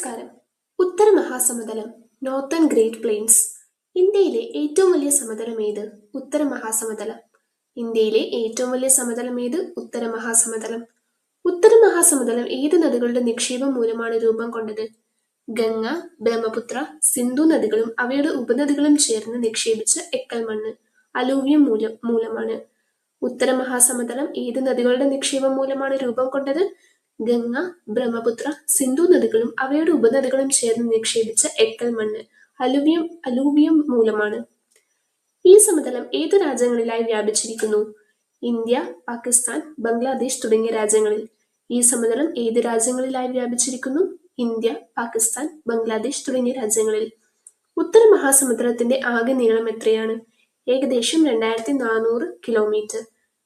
നമസ്കാരം. ഉത്തര മഹാസമതലം നോർത്തേൺ ഗ്രേറ്റ് പ്ലെയിൻസ് ഇന്ത്യയിലെ ഏറ്റവും വലിയ സമതലം ഏത്? ഉത്തര മഹാസമതലം ഇന്ത്യയിലെ ഏറ്റവും വലിയ സമതലം ഏത്? ഉത്തര മഹാസമതലം ഉത്തര മഹാസമതലം ഏത് നദികളുടെ നിക്ഷേപം മൂലമാണ് രൂപം കൊണ്ടത്? ഗംഗ ബ്രഹ്മപുത്ര സിന്ധു നദികളും അവയുടെ ഉപനദികളും ചേർന്ന് നിക്ഷേപിച്ച എക്കൽ മണ്ണ് അലൂവിയം മൂലം മൂലമാണ്. ഉത്തര മഹാസമതലം ഏത് നദികളുടെ നിക്ഷേപം മൂലമാണ് രൂപം കൊണ്ടത്? ഗംഗ ബ്രഹ്മപുത്ര സിന്ധു നദികളും അവയുടെ ഉപനദികളും ചേർന്ന് നിക്ഷേപിച്ച എക്കൽ മണ്ണ് അലുവിയം അലൂവിയം മൂലമാണ്. ഈ സമതലം ഏതു രാജ്യങ്ങളിലായി വ്യാപിച്ചിരിക്കുന്നു? ഇന്ത്യ പാകിസ്ഥാൻ ബംഗ്ലാദേശ് തുടങ്ങിയ രാജ്യങ്ങളിൽ. ഈ സമതലം ഏത് രാജ്യങ്ങളിലായി വ്യാപിച്ചിരിക്കുന്നു? ഇന്ത്യ പാകിസ്ഥാൻ ബംഗ്ലാദേശ് തുടങ്ങിയ രാജ്യങ്ങളിൽ. ഉത്തര മഹാസമുദ്രത്തിന്റെ ആകെ നീളം എത്രയാണ്? ഏകദേശം രണ്ടായിരത്തി നാനൂറ് കിലോമീറ്റർ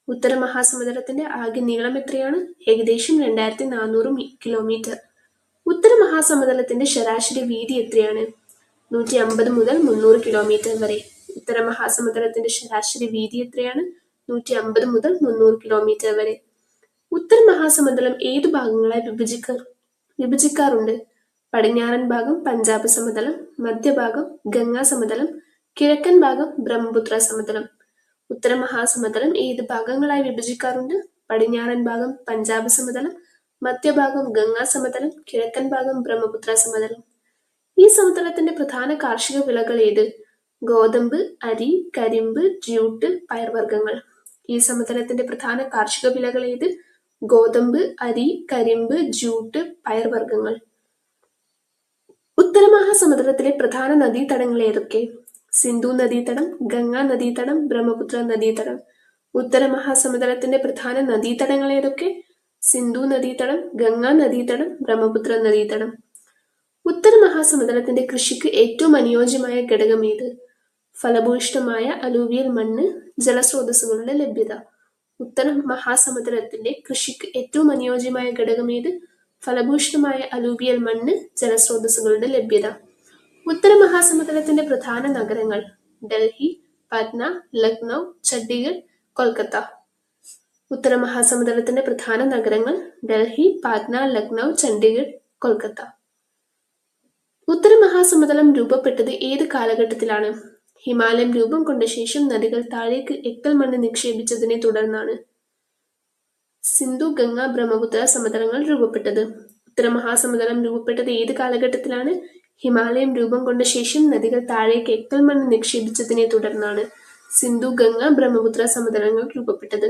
ഉത്തര മഹാസമുദ്രത്തിന്റെ ആകെ നീളം എത്രയാണ്? ഏകദേശം രണ്ടായിരത്തി നാനൂറ് കിലോമീറ്റർ ഉത്തര മഹാസമുദ്രത്തിന്റെ ശരാശരി വീതി എത്രയാണ്? നൂറ്റി അമ്പത് മുതൽ മുന്നൂറ് കിലോമീറ്റർ വരെ. ഉത്തര മഹാസമുദ്രത്തിന്റെ ശരാശരി വീതി എത്രയാണ്? നൂറ്റി അമ്പത് മുതൽ മുന്നൂറ് കിലോമീറ്റർ വരെ. ഉത്തര മഹാസമുദ്രം ഏതു ഭാഗങ്ങളായി വിഭജിക്ക വിഭജിക്കാറുണ്ട്? പടിഞ്ഞാറൻ ഭാഗം പഞ്ചാബ് സമതലം മധ്യഭാഗം ഗംഗാ സമതലം കിഴക്കൻ ഭാഗം ബ്രഹ്മപുത്ര സമതലം. ഉത്തര മഹാസമതലം ഏത് ഭാഗങ്ങളായി വിഭജിക്കാറുണ്ട്? പടിഞ്ഞാറൻ ഭാഗം പഞ്ചാബ് സമതലം മധ്യഭാഗം ഗംഗാ സമതലം കിഴക്കൻ ഭാഗം ബ്രഹ്മപുത്ര സമതലം ഈ സമതലത്തിന്റെ പ്രധാന കാർഷിക വിളകൾ ഏത്? ഗോതമ്പ് അരി കരിമ്പ് ജ്യൂട്ട് പയർവർഗങ്ങൾ. ഈ സമതലത്തിന്റെ പ്രധാന കാർഷിക വിളകൾ ഏത്? ഗോതമ്പ് അരി കരിമ്പ് ജ്യൂട്ട് പയർവർഗങ്ങൾ. ഉത്തരമഹാസമുദ്രത്തിലെ പ്രധാന നദീതടങ്ങൾ ഏതൊക്കെ? സിന്ധു നദീതടം ഗംഗാ നദീതടം ബ്രഹ്മപുത്ര നദീതടം. ഉത്തര മഹാസമുദ്രത്തിന്റെ പ്രധാന നദീതടങ്ങൾ ഏതൊക്കെ? സിന്ധു നദീതടം ഗംഗാ നദീതടം ബ്രഹ്മപുത്ര നദീതടം. ഉത്തര മഹാസമുദ്രത്തിന്റെ കൃഷിക്ക് ഏറ്റവും അനുയോജ്യമായ ഘടകം ഏത്? ഫലഭൂയിഷ്ഠമായ അലൂവിയൽ മണ്ണ് ജലസ്രോതസ്സുകളുടെ ലഭ്യത. ഉത്തര മഹാസമുദ്രത്തിന്റെ കൃഷിക്ക് ഏറ്റവും അനുയോജ്യമായ ഘടകം ഏത്? ഫലഭൂയിഷ്ഠമായ അലൂവിയൽ മണ്ണ് ജലസ്രോതസ്സുകളുടെ ലഭ്യത. ഉത്തര മഹാസമുദ്രത്തിന്റെ പ്രധാന നഗരങ്ങൾ ഡൽഹി പട്ന ലക്നൗ ചണ്ഡീഗഡ് കൊൽക്കത്ത. ഉത്തര മഹാസമുദ്രത്തിന്റെ പ്രധാന നഗരങ്ങൾ ഡൽഹി പാറ്റ്ന ലക്നൗ ചണ്ഡീഗഡ് കൊൽക്കത്ത. ഉത്തര മഹാസമുദ്രം രൂപപ്പെട്ടത് ഏത് കാലഘട്ടത്തിലാണ്? ഹിമാലയം രൂപം കൊണ്ട ശേഷം നദികൾ താഴേക്ക് എക്കൽ മണ്ണ് നിക്ഷേപിച്ചതിനെ തുടർന്നാണ് സിന്ധു ഗംഗ ബ്രഹ്മപുത്ര സമതലങ്ങൾ രൂപപ്പെട്ടത്. ഉത്തര മഹാസമുദ്രം രൂപപ്പെട്ടത് ഏത് കാലഘട്ടത്തിലാണ്? ഹിമാലയം രൂപം കൊണ്ട ശേഷം നദികൾ താഴേക്ക് എക്കൽ മണ്ണ് നിക്ഷേപിച്ചതിനെ തുടർന്നാണ് സിന്ധു ഗംഗ ബ്രഹ്മപുത്ര സമതലങ്ങൾ രൂപപ്പെട്ടത്.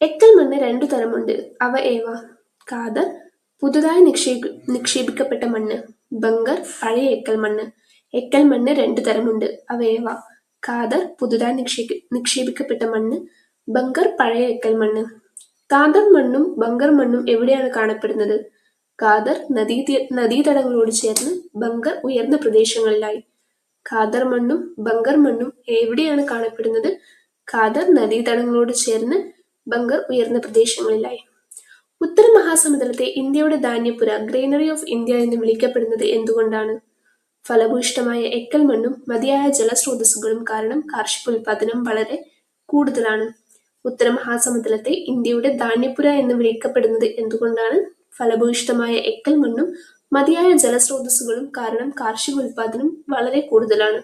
എക്കൽ മണ്ണ് രണ്ടു തരമുണ്ട്. അവ ഏവ? കാതർ പുതുതായി നിക്ഷേപി നിക്ഷേപിക്കപ്പെട്ട മണ്ണ്. ബംഗർ പഴയ എക്കൽ മണ്ണ്. എക്കൽ മണ്ണ് രണ്ടു തരമുണ്ട്. അവ ഏവ? കാതർ പുതുതായി നിക്ഷേ നിക്ഷേപിക്കപ്പെട്ട മണ്ണ്. ബംഗർ പഴയ എക്കൽ മണ്ണ്. കാതർ മണ്ണും ബംഗർ മണ്ണും എവിടെയാണ് കാണപ്പെടുന്നത്? കാതർ നദീ നദീതടങ്ങളോട് ചേർന്ന് ബംഗർ ഉയർന്ന പ്രദേശങ്ങളിലായി. ഖാദർ മണ്ണും ബംഗർ മണ്ണും എവിടെയാണ് കാണപ്പെടുന്നത്? ഖാദർ നദീതടങ്ങളോട് ചേർന്ന് ബംഗർ ഉയർന്ന പ്രദേശങ്ങളിലായി. ഉത്തര മഹാസമുദ്രത്തെ ഇന്ത്യയുടെ ധാന്യപുര ഗ്രീനറി ഓഫ് ഇന്ത്യ എന്ന് വിളിക്കപ്പെടുന്നത് എന്തുകൊണ്ടാണ്? ഫലഭൂയിഷ്ടമായ എക്കൽ മണ്ണും മതിയായ ജലസ്രോതസ്സുകളും കാരണം കാർഷിക ഉൽപാദനം വളരെ കൂടുതലാണ്. ഉത്തര മഹാസമുദ്രത്തെ ഇന്ത്യയുടെ ധാന്യപുര എന്ന് വിളിക്കപ്പെടുന്നത് എന്തുകൊണ്ടാണ്? ഫലഭൂയിഷ്ടമായ എക്കൽ മണ്ണും മതിയായ ജലസ്രോതസ്സുകളും കാരണം കാർഷിക ഉൽപാദനം വളരെ കൂടുതലാണ്.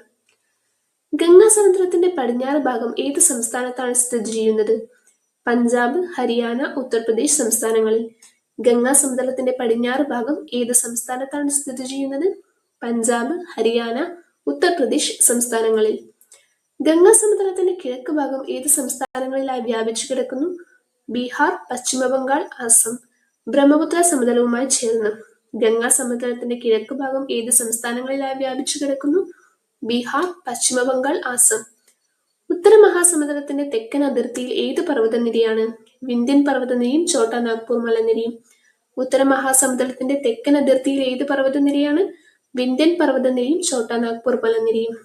ഗംഗാ സമുദ്രത്തിന്റെ പടിഞ്ഞാറ് ഭാഗം ഏത് സംസ്ഥാനത്താണ് സ്ഥിതി ചെയ്യുന്നത്? പഞ്ചാബ് ഹരിയാന ഉത്തർപ്രദേശ് സംസ്ഥാനങ്ങളിൽ. ഗംഗാ സമുദ്രത്തിന്റെ പടിഞ്ഞാറ് ഭാഗം ഏത് സംസ്ഥാനത്താണ് സ്ഥിതി ചെയ്യുന്നത്? പഞ്ചാബ് ഹരിയാന ഉത്തർപ്രദേശ് സംസ്ഥാനങ്ങളിൽ. ഗംഗാ സമുദ്രത്തിന്റെ കിഴക്ക് ഭാഗം ഏത് സംസ്ഥാനങ്ങളിലായി വ്യാപിച്ചു കിടക്കുന്നു? ബീഹാർ പശ്ചിമ ബംഗാൾ അസം. ബ്രഹ്മപുത്ര സമതലവുമായി ചേർന്ന് ഗംഗാ സമതലത്തിന്റെ കിഴക്ക് ഭാഗം ഏത് സംസ്ഥാനങ്ങളിലായി വ്യാപിച്ചു കിടക്കുന്നു? ബീഹാർ പശ്ചിമ ബംഗാൾ ആസം. ഉത്തര മഹാസമുദ്രത്തിന്റെ തെക്കൻ അതിർത്തിയിൽ ഏത് പർവതനിരയാണ്? വിന്ധ്യൻ പർവതനിരയും ചോട്ടാ നാഗ്പൂർ മലനിരയും. ഉത്തര മഹാസമുദ്രത്തിന്റെ തെക്കൻ അതിർത്തിയിൽ ഏത് പർവതനിരയാണ്? വിന്ധ്യൻ പർവതനിരയും ചോട്ടാ നാഗ്പൂർ മലനിരയും.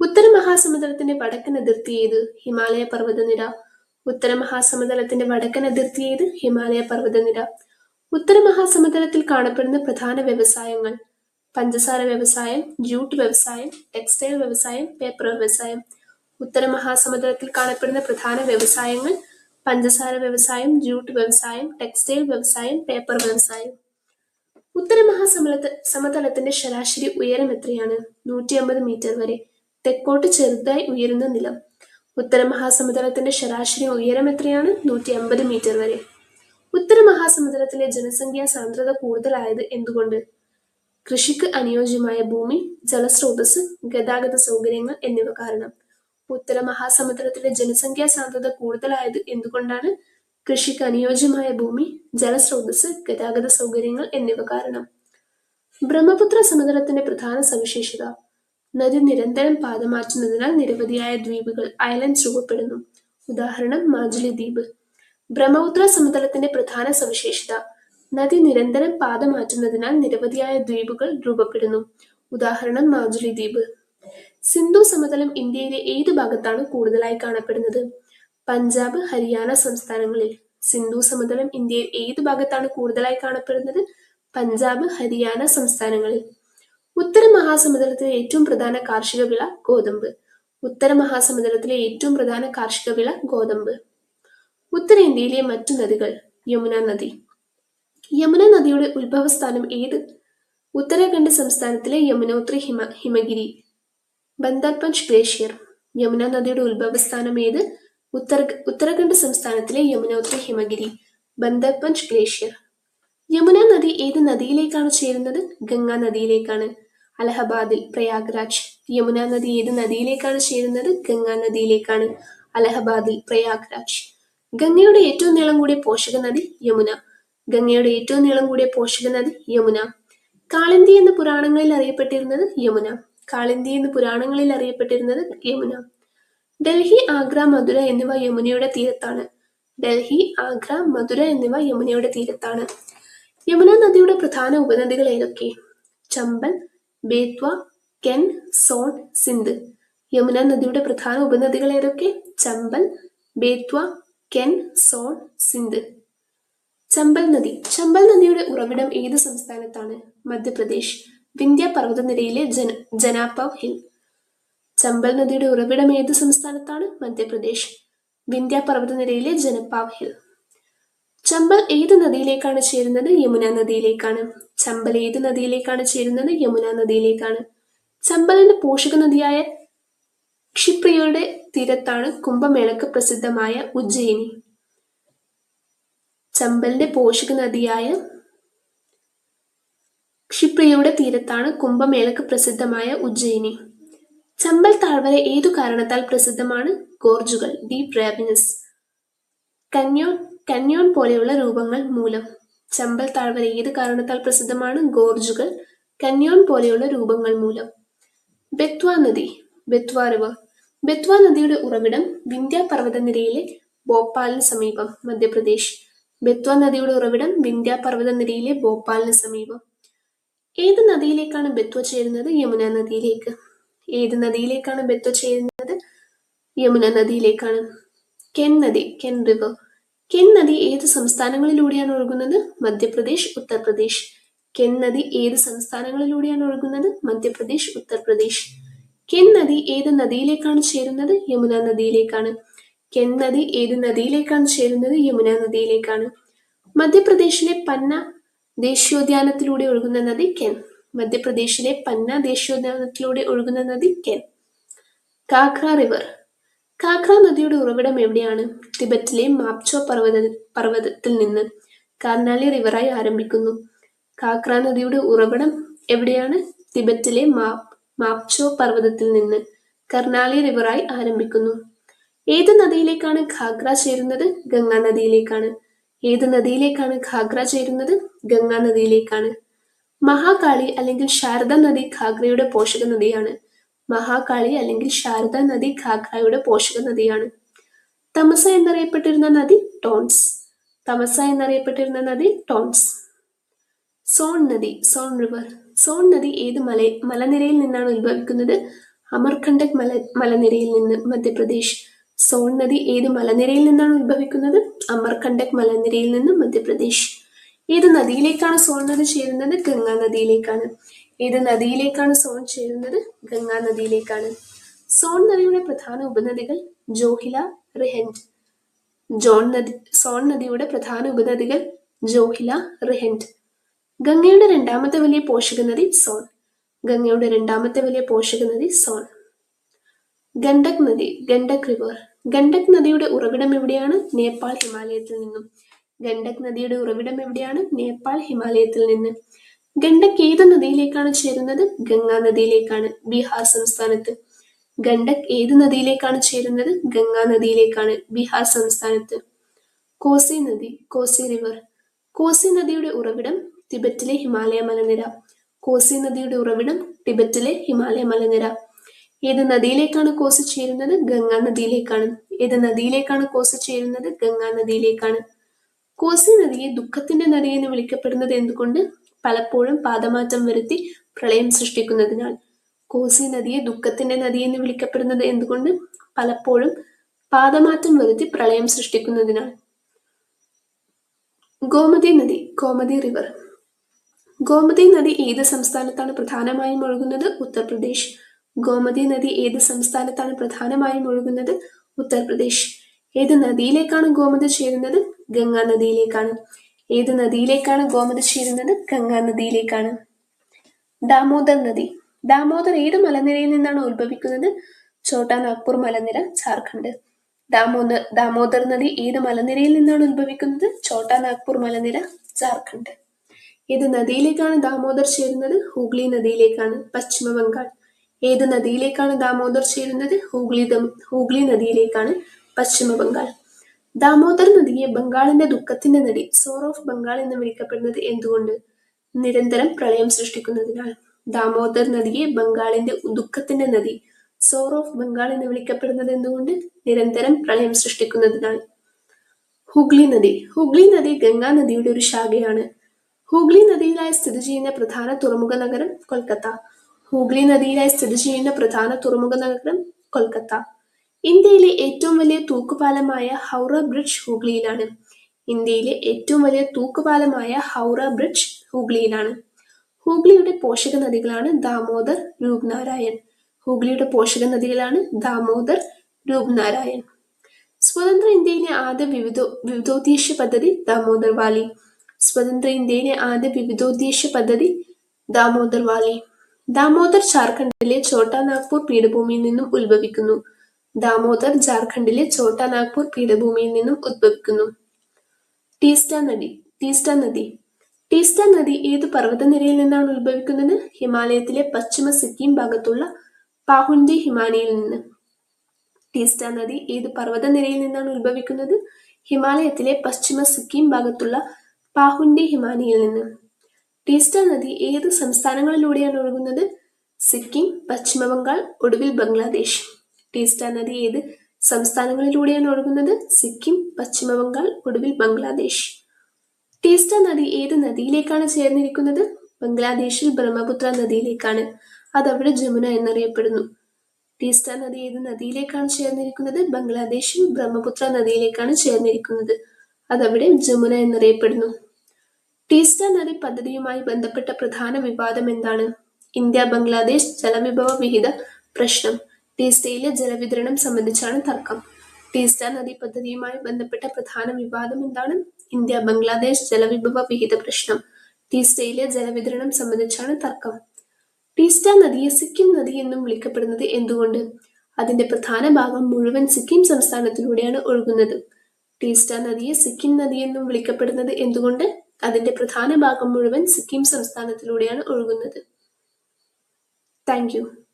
ഉത്തര മഹാസമുദ്രത്തിന്റെ വടക്കൻ അതിർത്തി ഏത്? ഹിമാലയ പർവതനിര. ഉത്തര മഹാസമതലത്തിന്റെ വടക്കൻ അതിർത്തി ഏത്? ഹിമാലയ പർവതനിര. ഉത്തര മഹാസമതലത്തിൽ കാണപ്പെടുന്ന പ്രധാന വ്യവസായങ്ങൾ പഞ്ചസാര വ്യവസായം ജൂട്ട് വ്യവസായം ടെക്സ്റ്റൈൽ വ്യവസായം പേപ്പർ വ്യവസായം. ഉത്തര മഹാസമതലത്തിൽ കാണപ്പെടുന്ന പ്രധാന വ്യവസായങ്ങൾ പഞ്ചസാര വ്യവസായം ജൂട്ട് വ്യവസായം ടെക്സ്റ്റൈൽ വ്യവസായം പേപ്പർ വ്യവസായം. ഉത്തര മഹാസമലത്ത് സമതലത്തിന്റെ ശരാശരി ഉയരം എത്രയാണ്? നൂറ്റി അമ്പത് മീറ്റർ വരെ. തെക്കോട്ട് ചെറുതായി ഉയരുന്ന നിലം. ഉത്തര മഹാസമുദ്രത്തിന്റെ ശരാശരി ഉയരം എത്രയാണ്? നൂറ്റി അമ്പത് മീറ്റർ വരെ. ഉത്തരമഹാസമുദ്രത്തിലെ ജനസംഖ്യാ സാന്ദ്രത കൂടുതലായത് എന്തുകൊണ്ട്? കൃഷിക്ക് അനുയോജ്യമായ ഭൂമി ജലസ്രോതസ് ഗതാഗത സൗകര്യങ്ങൾ എന്നിവ കാരണം. ഉത്തരമഹാസമുദ്രത്തിലെ ജനസംഖ്യാ സാന്ദ്രത കൂടുതലായത് എന്തുകൊണ്ടാണ്? കൃഷിക്ക് അനുയോജ്യമായ ഭൂമി ജലസ്രോതസ് ഗതാഗത സൗകര്യങ്ങൾ എന്നിവ കാരണം. ബ്രഹ്മപുത്ര സമുദ്രത്തിന്റെ പ്രധാന സവിശേഷത. നദി നിരന്തരം പാദമാറ്റുന്നതിനാൽ നിരവധിയായ ദ്വീപുകൾ ഐലൻഡ്സ് രൂപപ്പെടുന്നു. ഉദാഹരണം മാജുലി ദ്വീപ്. ബ്രഹ്മപുത്ര സമതലത്തിന്റെ പ്രധാന സവിശേഷത നദി നിരന്തരം പാദമാറ്റുന്നതിനാൽ നിരവധിയായ ദ്വീപുകൾ രൂപപ്പെടുന്നു. ഉദാഹരണം മാജുലി ദ്വീപ്. സിന്ധു സമതലം ഇന്ത്യയിലെ ഏത് ഭാഗത്താണ് കൂടുതലായി കാണപ്പെടുന്നത്? പഞ്ചാബ് ഹരിയാന സംസ്ഥാനങ്ങളിൽ. സിന്ധു സമതലം ഇന്ത്യയിൽ ഏത് ഭാഗത്താണ് കൂടുതലായി കാണപ്പെടുന്നത്? പഞ്ചാബ് ഹരിയാന സംസ്ഥാനങ്ങളിൽ. ഉത്തര മഹാസമുദ്രത്തിലെ ഏറ്റവും പ്രധാന കാർഷിക വിള ഗോതമ്പ്. ഉത്തര മഹാസമുദ്രത്തിലെ ഏറ്റവും പ്രധാന കാർഷിക വിള ഗോതമ്പ്. ഉത്തരേന്ത്യയിലെ മറ്റു നദികൾ യമുന നദി. യമുന നദിയുടെ ഉത്ഭവസ്ഥാനം ഏത്? ഉത്തരാഖണ്ഡ് സംസ്ഥാനത്തിലെ യമുനോത്രി ഹിമ ഹിമഗിരി. ബന്ദർപഞ്ച് ഗ്ലേഷ്യർ. യമുന നദിയുടെ ഉത്ഭവസ്ഥാനം ഏത്? ഉത്തര ഉത്തരാഖണ്ഡ് സംസ്ഥാനത്തിലെ യമുനോത്രി ഹിമഗിരി. ബന്ദർപഞ്ച് ഗ്ലേഷ്യർ. യമുന നദി ഏത് നദിയിലേക്കാണ് ചേരുന്നത്? ഗംഗാ നദിയിലേക്കാണ്. അലഹബാദിൽ പ്രയാഗ്രാജ്. യമുന നദി ഏത് നദിയിലേക്കാണ് ചേരുന്നത്? ഗംഗാ നദിയിലേക്കാണ് അലഹബാദിൽ പ്രയാഗ്രാജ്. ഗംഗയുടെ ഏറ്റവും നീളം കൂടിയ പോഷക നദി യമുന. ഗംഗയുടെ ഏറ്റവും നീളം കൂടിയ പോഷക നദി യമുന. കാളിന്തി എന്ന പുരാണങ്ങളിൽ അറിയപ്പെട്ടിരുന്നത് യമുന. കാളിന്തി എന്ന് പുരാണങ്ങളിൽ അറിയപ്പെട്ടിരുന്നത് യമുന. ഡൽഹി ആഗ്ര മധുര എന്നിവ യമുനയുടെ തീരത്താണ്. ഡൽഹി ആഗ്ര മധുര എന്നിവ യമുനയുടെ തീരത്താണ്. യമുന നദിയുടെ പ്രധാന ഉപനദികൾ ഏതൊക്കെ? ചമ്പൽ ബേത്വ കെൻ സോൺ സിന്ധ്. യമുന നദിയുടെ പ്രധാന ഉപനദികൾ ഏതൊക്കെ? ചമ്പൽ ബേത്വ കെൻ സോൺ സിന്ധ്. ചമ്പൽ നദി. ചമ്പൽ നദിയുടെ ഉറവിടം ഏത് സംസ്ഥാനത്താണ്? മധ്യപ്രദേശ്. വിന്ധ്യ പർവതനിരയിലെ ജന ജനാപവ് ഹിൽ. ചമ്പൽ നദിയുടെ ഉറവിടം ഏത് സംസ്ഥാനത്താണ്? മധ്യപ്രദേശ്. വിന്ധ്യ പർവതനിരയിലെ ജനപാവ് ഹിൽ. ചമ്പൽ ഏത് നദിയിലേക്കാണ് ചേരുന്നത്? യമുന നദിയിലേക്കാണ്. ചമ്പൽ ഏത് നദിയിലേക്കാണ് ചേരുന്നത്? യമുന നദിയിലേക്കാണ്. ചമ്പലിന്റെ പോഷക നദിയായ ക്ഷിപ്രിയയുടെ തീരത്താണ് കുംഭമേളക്ക് പ്രസിദ്ധമായ ഉജ്ജയിനി. ചമ്പലിന്റെ പോഷക നദിയായ ക്ഷിപ്രിയയുടെ തീരത്താണ് കുംഭമേളക്ക് പ്രസിദ്ധമായ ഉജ്ജയിനി. ചമ്പൽ താഴ്വര ഏതു കാരണത്താൽ പ്രസിദ്ധമാണ്? ഗോർജുകൾ ഡീപ് റാബിനസ്. കന്യോൺ കന്യോൺ പോലെയുള്ള രൂപങ്ങൾ മൂലം. ചമ്പൽ താഴ്വര ഏത് കാരണത്താൽ പ്രസിദ്ധമാണ്? ഗോർജുകൾ കന്യോൺ പോലെയുള്ള രൂപങ്ങൾ മൂലം. ബെത്വ നദി ബെത്വ റിവർ. ബെത്വ നദിയുടെ ഉറവിടം വിന്ധ്യ പർവതനിരയിലെ ഭോപ്പാലിന് സമീപം മധ്യപ്രദേശ്. ബെത്വ നദിയുടെ ഉറവിടം വിന്ധ്യ പർവതനിരയിലെ ഭോപ്പാലിന് സമീപം. ഏത് നദിയിലേക്കാണ് ബെത്വ ചേരുന്നത്? യമുന നദിയിലേക്ക്. ഏത് നദിയിലേക്കാണ് ബെത്വ ചേരുന്നത്? യമുന നദിയിലേക്കാണ്. കെൻ നദി കെൻ റിവർ. കെൻ നദി ഏത് സംസ്ഥാനങ്ങളിലൂടെയാണ് ഒഴുകുന്നത്? മധ്യപ്രദേശ് ഉത്തർപ്രദേശ്. കെൻ നദി ഏത് സംസ്ഥാനങ്ങളിലൂടെയാണ് ഒഴുകുന്നത്? മധ്യപ്രദേശ് ഉത്തർപ്രദേശ്. കെൻ നദി ഏത് നദിയിലേക്കാണ് ചേരുന്നത്? യമുന നദിയിലേക്കാണ്. കെൻ നദി ഏത് നദിയിലേക്കാണ് ചേരുന്നത്? യമുന നദിയിലേക്കാണ്. മധ്യപ്രദേശിലെ പന്ന ദേശീയോദ്യാനത്തിലൂടെ ഒഴുകുന്ന നദി കെൻ. മധ്യപ്രദേശിലെ പന്ന ദേശീയോദ്യാനത്തിലൂടെ ഒഴുകുന്ന നദി കെൻ. കാക്ര റിവർ. കാഖ്ര നദിയുടെ ഉറവിടം എവിടെയാണ്? ടിബറ്റിലെ മാപ്ചോ പർവത പർവതത്തിൽ നിന്ന് കാർണാലി റിവറായി ആരംഭിക്കുന്നു. കാക്ര നദിയുടെ ഉറവിടം എവിടെയാണ്? ടിബറ്റിലെ മാപ്ചോ പർവതത്തിൽ നിന്ന് കർണാലി റിവറായി ആരംഭിക്കുന്നു. ഏത് നദിയിലേക്കാണ് ഘാഗ്ര ചേരുന്നത്? ഗംഗാ നദിയിലേക്കാണ്. ഏത് നദിയിലേക്കാണ് ഘാഗ്ര ചേരുന്നത്? ഗംഗാ നദിയിലേക്കാണ്. മഹാകാളി അല്ലെങ്കിൽ ശാരദ നദി ഘാഗ്രയുടെ പോഷക നദിയാണ്. മഹാകാളി അല്ലെങ്കിൽ ശാരദ നദി ഖാഖായുടെ പോഷക നദിയാണ്. തമസ എന്നറിയപ്പെട്ടിരുന്ന നദി ടോൺസ്. തമസ എന്നറിയപ്പെട്ടിരുന്ന നദി ടോൺസ്. സോൺ നദി സോൺ റിവർ. സോൺ നദി ഏത് മല മലനിരയിൽ നിന്നാണ് ഉത്ഭവിക്കുന്നത്? അമർഖണ്ഡക് മല മലനിരയിൽ നിന്ന് മധ്യപ്രദേശ്. സോൺ നദി ഏത് മലനിരയിൽ നിന്നാണ് ഉത്ഭവിക്കുന്നത്? അമർഖണ്ഡക് മലനിരയിൽ നിന്ന് മധ്യപ്രദേശ്. ഏത് നദിയിലേക്കാണ് സോൺ നദി ചേരുന്നത്? ഗംഗാ നദിയിലേക്കാണ്. ഏത് നദിയിലേക്കാണ് സോൺ ചേരുന്നത് ഗംഗാ നദിയിലേക്കാണ്. സോൺ നദിയുടെ പ്രധാന ഉപനദികൾ ജോഹില റിഹൻഡ്. ജോൺ നദി സോൺ നദിയുടെ പ്രധാന ഉപനദികൾ ജോഹില റിഹൻഡ്. ഗംഗയുടെ രണ്ടാമത്തെ വലിയ പോഷക നദി സോൺ. ഗംഗയുടെ രണ്ടാമത്തെ വലിയ പോഷക നദി സോൺ. ഗണ്ഡക് നദി ഗണ്ഡക് റിവർ. ഗണ്ഡക് നദിയുടെ ഉറവിടം എവിടെയാണ്? നേപ്പാൾ ഹിമാലയത്തിൽ നിന്നും. ഗണ്ഡക് നദിയുടെ ഉറവിടം എവിടെയാണ്? നേപ്പാൾ ഹിമാലയത്തിൽ നിന്ന്. ഗണ്ഡക് ഏത് നദിയിലേക്കാണ് ചേരുന്നത്? ഗംഗാ നദിയിലേക്കാണ് ബീഹാർ സംസ്ഥാനത്ത്. ഗണ്ഡക് ഏത് നദിയിലേക്കാണ് ചേരുന്നത്? ഗംഗാ നദിയിലേക്കാണ് ബീഹാർ സംസ്ഥാനത്ത്. കോസി നദി കോസി റിവർ കോസി നദിയുടെ ഉറവിടം ടിബറ്റിലെ ഹിമാലയ മലനിര. കോസി നദിയുടെ ഉറവിടം ടിബറ്റിലെ ഹിമാലയ മലനിര. ഏത് നദിയിലേക്കാണ് കോസി ചേരുന്നത്? ഗംഗാ നദിയിലേക്കാണ്. ഏത് നദിയിലേക്കാണ് കോസി ചേരുന്നത്? ഗംഗാ നദിയിലേക്കാണ്. കോസി നദിയെ ദുഃഖത്തിന്റെ നദി എന്ന് വിളിക്കപ്പെടുന്നത് എന്തുകൊണ്ട്? പലപ്പോഴും പാദമാറ്റം വരുത്തി പ്രളയം സൃഷ്ടിക്കുന്നതിനാൽ കോസി നദിയെ ദുഃഖത്തിന്റെ നദി എന്ന് വിളിക്കപ്പെടുന്നത് എന്തുകൊണ്ട്? പലപ്പോഴും പാദമാറ്റം വരുത്തി പ്രളയം സൃഷ്ടിക്കുന്നതിനാൽ. ഗോമതി നദി ഗോമതി റിവർ ഗോമതി നദി ഏത് സംസ്ഥാനത്താണ് പ്രധാനമായും ഒഴുകുന്നത്? ഉത്തർപ്രദേശ്. ഗോമതി നദി ഏത് സംസ്ഥാനത്താണ് പ്രധാനമായും ഒഴുകുന്നത്? ഉത്തർപ്രദേശ്. ഏത് നദിയിലേക്കാണ് ഗോമതി ചേരുന്നത്? ഗംഗാ നദിയിലേക്കാണ്. ഏത് നദിയിലേക്കാണ് ഗോമതി ചേരുന്നത്? ഗംഗാ നദിയിലേക്കാണ്. ദാമോദർ നദി. ദാമോദർ ഏത് മലനിരയിൽ നിന്നാണ് ഉത്ഭവിക്കുന്നത്? ഛോട്ടാ നാഗ്പൂർ മലനിര ജാർഖണ്ഡ്. ദാമോദർ ദാമോദർ നദി ഏത് മലനിരയിൽ നിന്നാണ് ഉത്ഭവിക്കുന്നത്? ഛോട്ടാ നാഗ്പൂർ മലനിര ജാർഖണ്ഡ്. ഏത് നദിയിലേക്കാണ് ദാമോദർ ചേരുന്നത്? ഹൂഗ്ലി നദിയിലേക്കാണ് പശ്ചിമ ബംഗാൾ. ഏത് നദിയിലേക്കാണ് ദാമോദർ ചേരുന്നത്? ഹൂഗ്ലി ഹൂഗ്ലി നദിയിലേക്കാണ് പശ്ചിമ ബംഗാൾ. ദാമോദർ നദിയെ ബംഗാളിന്റെ ദുഃഖത്തിന്റെ നദി സോർ ഓഫ് ബംഗാൾ എന്ന് വിളിക്കപ്പെടുന്നത് എന്തുകൊണ്ട്? നിരന്തരം പ്രളയം സൃഷ്ടിക്കുന്നതിനാൽ. ദാമോദർ നദിയെ ബംഗാളിന്റെ ദുഃഖത്തിന്റെ നദി സോർ ഓഫ് ബംഗാൾ എന്ന് വിളിക്കപ്പെടുന്നത് എന്തുകൊണ്ട്? നിരന്തരം പ്രളയം സൃഷ്ടിക്കുന്നതിനാൽ. ഹുഗ്ലി നദി. ഹുഗ്ലി നദി ഗംഗാ നദിയുടെ ഒരു ശാഖയാണ്. ഹൂഗ്ലി നദിയിലായി സ്ഥിതി ചെയ്യുന്ന പ്രധാന തുറമുഖ നഗരം കൊൽക്കത്ത. ഹൂഗ്ലി നദിയിലായി സ്ഥിതി ചെയ്യുന്ന പ്രധാന തുറമുഖ നഗരം കൊൽക്കത്ത. ഇന്ത്യയിലെ ഏറ്റവും വലിയ തൂക്കുപാലമായ ഹൗറ ബ്രിഡ്ജ് ഹൂഗ്ലിയിലാണ്. ഇന്ത്യയിലെ ഏറ്റവും വലിയ തൂക്കുപാലമായ ഹൗറ ബ്രിഡ്ജ് ഹൂഗ്ലിയിലാണ്. ഹൂഗ്ലിയുടെ പോഷക നദികളാണ് ദാമോദർ രൂപ്നാരായൺ. ഹൂഗ്ലിയുടെ പോഷക നദികളാണ് ദാമോദർ രൂപ്നാരായൺ. സ്വതന്ത്ര ഇന്ത്യയിലെ ആദ്യ വിവിധ വിവിധോദ്ദേശ പദ്ധതി ദാമോദർ വാലി. സ്വതന്ത്ര ഇന്ത്യയിലെ ആദ്യ വിവിധോദ്ദേശ പദ്ധതി ദാമോദർ വാലി. ദാമോദർ ജാർഖണ്ഡിലെ ഛോട്ടാ നാഗ്പൂർ പീഠഭൂമിയിൽ നിന്നും ഉത്ഭവിക്കുന്നു. ദാമോദർ ജാർഖണ്ഡിലെ ഛോട്ടാ നാഗ്പൂർ പീഠഭൂമിയിൽ നിന്നും ഉദ്ഭവിക്കുന്നു. ടീസ്റ്റ നദി ടീസ്റ്റ നദി. ടീസ്റ്റ നദി ഏത് പർവതനിരയിൽ നിന്നാണ് ഉത്ഭവിക്കുന്നത്? ഹിമാലയത്തിലെ പശ്ചിമ സിക്കിം ഭാഗത്തുള്ള പാഹുൻഡി ഹിമാനിയിൽ നിന്ന്. ടീസ്റ്റ നദി ഏത് പർവതനിരയിൽ നിന്നാണ് ഉത്ഭവിക്കുന്നത്? ഹിമാലയത്തിലെ പശ്ചിമ സിക്കിം ഭാഗത്തുള്ള പാഹുൻഡി ഹിമാനിയിൽ നിന്ന്. ടീസ്റ്റ നദി ഏത് സംസ്ഥാനങ്ങളിലൂടെയാണ് ഒഴുകുന്നത്? സിക്കിം പശ്ചിമ ബംഗാൾ ഒടുവിൽ ബംഗ്ലാദേശ്. ടീസ്റ്റ നദി ഏത് സംസ്ഥാനങ്ങളിലൂടെയാണ് ഒഴുകുന്നത്? സിക്കിം പശ്ചിമ ബംഗാൾ ഒടുവിൽ ബംഗ്ലാദേശ്. ടീസ്റ്റ നദി ഏത് നദിയിലേക്കാണ് ചേർന്നിരിക്കുന്നത്? ബംഗ്ലാദേശിൽ ബ്രഹ്മപുത്ര നദിയിലേക്കാണ്. അതവിടെ ജമുന എന്നറിയപ്പെടുന്നു. ടീസ്റ്റ നദി ഏത് നദിയിലേക്കാണ് ചേർന്നിരിക്കുന്നത്? ബംഗ്ലാദേശിൽ ബ്രഹ്മപുത്ര നദിയിലേക്കാണ് ചേർന്നിരിക്കുന്നത്. അതവിടെ ജമുന എന്നറിയപ്പെടുന്നു. ടീസ്റ്റ നദി പദ്ധതിയുമായി ബന്ധപ്പെട്ട പ്രധാന വിവാദം എന്താണ്? ഇന്ത്യ ബംഗ്ലാദേശ് ജലവിഭവ വിഹിത പ്രശ്നം. ടീസ്റ്റയിലെ ജലവിതരണം സംബന്ധിച്ചാണ് തർക്കം. ടീസ്റ്റ നദീ പദ്ധതിയുമായി ബന്ധപ്പെട്ട പ്രധാന വിവാദം എന്താണ്? ഇന്ത്യ ബംഗ്ലാദേശ് ജലവിഭവ വിഹിത പ്രശ്നം. ടീസ്റ്റയിലെ ജലവിതരണം സംബന്ധിച്ചാണ് തർക്കം. ടീസ്റ്റ നദിയെ സിക്കിം നദി എന്നും വിളിക്കപ്പെടുന്നത് എന്തുകൊണ്ട്? അതിന്റെ പ്രധാന ഭാഗം മുഴുവൻ സിക്കിം സംസ്ഥാനത്തിലൂടെയാണ് ഒഴുകുന്നത്. ടീസ്റ്റ നദിയെ സിക്കിം നദി എന്നും വിളിക്കപ്പെടുന്നത് എന്തുകൊണ്ട്? അതിന്റെ പ്രധാന ഭാഗം മുഴുവൻ സിക്കിം സംസ്ഥാനത്തിലൂടെയാണ് ഒഴുകുന്നത്. താങ്ക്